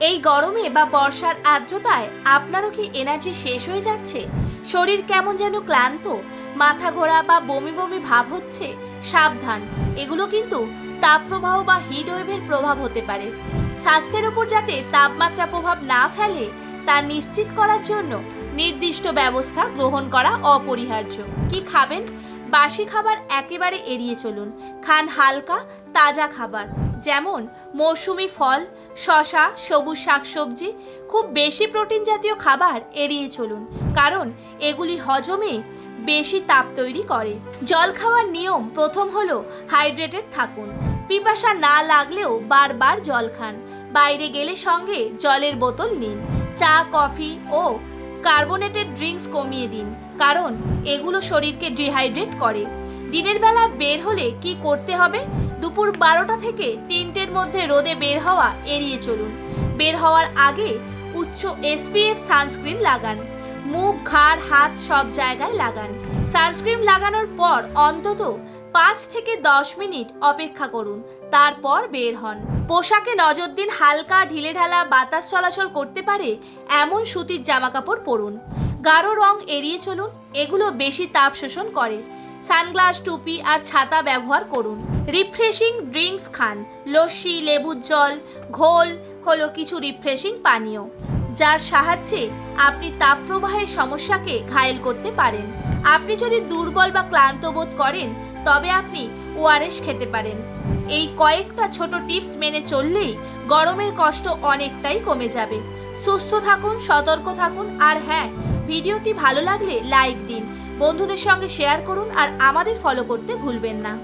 এই গরমে বা বর্ষার আর্দ্রতায় আপনারও কি এনার্জি শেষ হয়ে যাচ্ছে? শরীর কেমন যেন ক্লান্ত, মাথা ঘোরা বা বমি বমি ভাব হচ্ছে, সাবধান। এগুলো কিন্তু তাপপ্রবাহ বা হিট ওয়েভের প্রভাব হতে পারে। স্বাস্থ্যের উপর যাতে তাপমাত্রা প্রভাব না ফেলে, তা নিশ্চিত করার জন্য নির্দিষ্ট ব্যবস্থা গ্রহণ করা অপরিহার্য। কি খাবেন? বাসি খাবার একেবারে এড়িয়ে চলুন। খান হালকা, তাজা খাবার। যেমন মৌসুমি ফল, শশা, সবুজ শাকসবজি, খুব বেশি প্রোটিন জাতীয় খাবার এড়িয়ে চলুন, কারণ এগুলি হজমে বেশি তাপ তৈরি করে। জল খাওয়ার নিয়ম প্রথম হলো হাইড্রেটেড থাকুন। পিপাসা না লাগলেও বারবার জল খান। বাইরে গেলে সঙ্গে জলের বোতল নিন। চা, কফি ও কার্বোনেটেড ড্রিঙ্কস কমিয়ে দিন, কারণ এগুলো শরীরকে ডিহাইড্রেট করে। দিনের বেলা বের হলে কি করতে হবে? দুপুর বারোটা থেকে তিনটের মধ্যে রোদে বের হওয়া এড়িয়ে চলুন। বের হওয়ার আগে উচ্চ এসপিএফ সানস্ক্রিন লাগান। মুখ, ঘাড়, হাত সব জায়গায় লাগান। সানস্ক্রিন লাগানোর পর অন্তত পাঁচ থেকে দশ মিনিট অপেক্ষা করুন, তারপর বের হন। পোশাকে নজর দিন হালকা ঢিলেঢালা বাতাস চলাচল করতে পারে এমন সুতির জামাকাপড় পরুন। গাঢ় রং এড়িয়ে চলুন, এগুলো বেশি তাপ শোষণ করে। সানগ্লাস, টুপি আর ছাতা ব্যবহার করুন। রিফ্রেশিং ড্রিঙ্কস খান। লস্যি, লেবুর জল, ঘোল হলো কিছু রিফ্রেশিং পানীয়, যার সাহায্যে আপনি তাপপ্রবাহের সমস্যাকে ঘায়েল করতে পারেন। আপনি যদি দুর্বল বা ক্লান্ত বোধ করেন, তবে আপনি ওআরএস খেতে পারেন। এই কয়েকটা ছোট টিপস মেনে চললেই গরমের কষ্ট অনেকটাই কমে যাবে। সুস্থ থাকুন, সতর্ক থাকুন, আর হ্যাঁ ভিডিওটি ভালো লাগলে লাইক দিন। বন্ধুদের সঙ্গে শেয়ার করুন আর আমাদের ফলো করতে ভুলবেন না।